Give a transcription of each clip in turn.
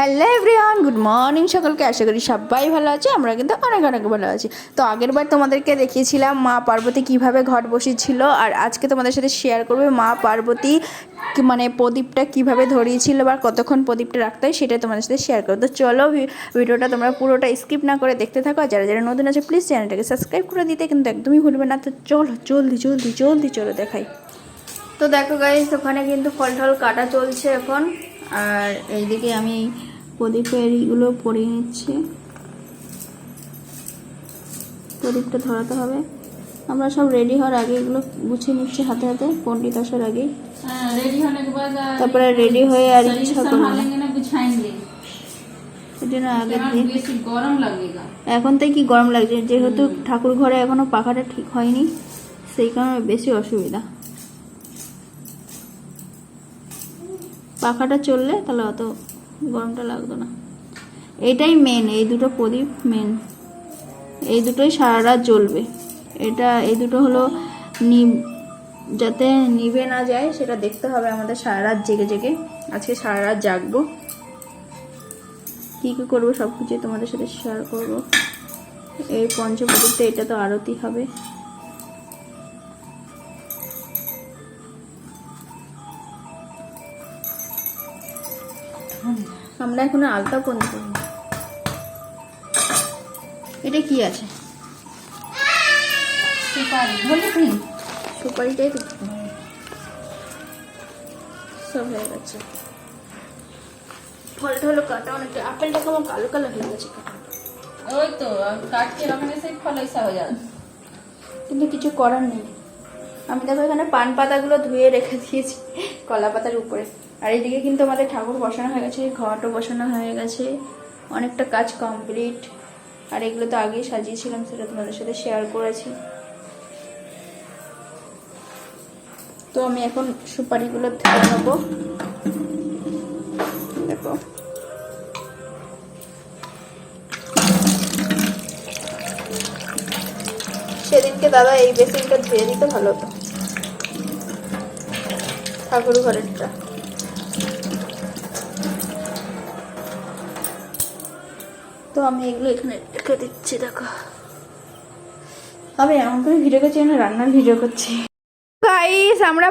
Hello everyone, good morning সকলকে। আশা করি সবাই ভালো আছে, আমরা কিন্তু অনেক অনেক ভালো আছি। তো আগের বার তোমাদেরকে দেখিয়েছিলাম মা পার্বতী কীভাবে ঘট বসিয়েছিল আর আজকে তোমাদের সাথে শেয়ার করবে মা পার্বতী মানে প্রদীপটা কীভাবে ধরিয়েছিল বা কতক্ষণ প্রদীপটা রাখতে হয় সেটা তোমাদের সাথে শেয়ার করব। তো চলো ভিডিওটা তোমরা পুরোটা স্কিপ না করে দেখতে থাকো, আর যারা যারা নতুন আছে প্লিজ চ্যানেলটাকে সাবস্ক্রাইব করে দিতে কিন্তু একদমই ভুলবে না। তো চলো, জলদি জলদি জলদি চলো দেখাই। তো দেখো গাইস ওখানে কিন্তু ফল টল কাটা চলছে এখন, আর এইদিকে আমি প্রদীপের এইগুলো পরিয়ে নিচ্ছে। প্রদীপটা ধরাতে হবে। আমরা সব রেডি হওয়ার আগে এগুলো গুছিয়ে নিচ্ছি হাতে হাতে পণ্ডিত আসার আগে। তারপরে রেডি হয়ে আর ইচ্ছা আগের দিন। এখন তাই কি গরম লাগছে? যেহেতু ঠাকুর ঘরে এখনও পাখাটা ঠিক হয়নি সেই কারণে বেশি অসুবিধা। পাখাটা চললে তাহলে অত গরমটা লাগতো না। এটাই মেন এই দুটো প্রদীপ মেন এই দুটোই সারা রাত জ্বলবে। এটা, এই দুটো হলো যাতে নিভে না যায়, সেটা দেখতে হবে আমাদের সারা রাত জেগে জেগে। আজকে সারা রাত জাগবো। কী কী করব সব কিছুই তোমাদের সাথে শেয়ার করব। এই পঞ্চপ্রদীপটা, এটা তো আরতি হবে। আমরা এখন আলতা কোন এটা কি আছে? সুপারিটাই সব হয়ে গেছে। ফলটা অনেকটা আপেলটা কালো ওই তো কাটছে ফল কিন্তু কিছু করার নেই। আমি দেখো এখানে পান পাতাগুলো ধুয়ে রেখে দিয়েছি কলা পাতার উপরে। আর এইদিকে কিন্তু আমাদের ঠাকুর বসানো হয়ে গেছে ঘটও বসানো হয়ে গেছে। অনেকটা কাজ কমপ্লিট আর এগুলো তো আগেই সাজিয়েছিলাম, সেটা তোমাদের সাথে শেয়ার করেছি। তো আমি এখন সুপারিগুলো ধুয়ে নেব। দেখো। সেদিনকে দাদা এই বেসিনটা ধুয়ে দিতে ভালো হতো। ঠাকুর ঘরেরটা। তো আমি এগুলো এখানে রেখে দিচ্ছি, দেখো। আমি এমন করে ভিডিও করছি এখানে রান্নার ভিডিও করছি। গাইস আমরা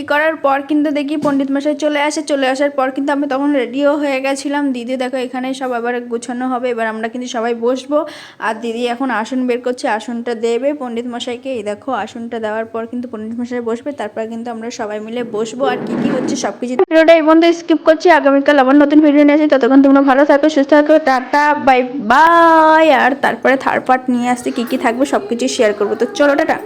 ই করার পর কিন্তু দেখি পণ্ডিত মশাই চলে আসে, চলে আসার পর কিন্তু আমি তখন রেডিও হয়ে গেছিলাম। দিদি দেখো এখানে সব আবার গুছানো হবে, এবার আমরা কিন্তু সবাই বসবো। আর দিদি এখন আসন বের করছে, আসনটা দেবে পণ্ডিত মশাইকে। এই দেখো আসনটা দেওয়ার পর কিন্তু পণ্ডিত মশাই বসবে, তারপর কিন্তু আমরা সবাই মিলে বসবো। আর কি কি হচ্ছে সব কিছু ভিডিওটা এই বন্ধু স্কিপ করছি। আগামীকাল আবার নতুন ভিডিও নিয়ে আসি ততক্ষণ তোমরা ভালো থাকো, সুস্থ থাকো, টাটা বাই বাই আর তারপরে থার্ড পার্ট নিয়ে আসতে কি কি থাকবে সব কিছু শেয়ার করব। তো চলো, টাটা।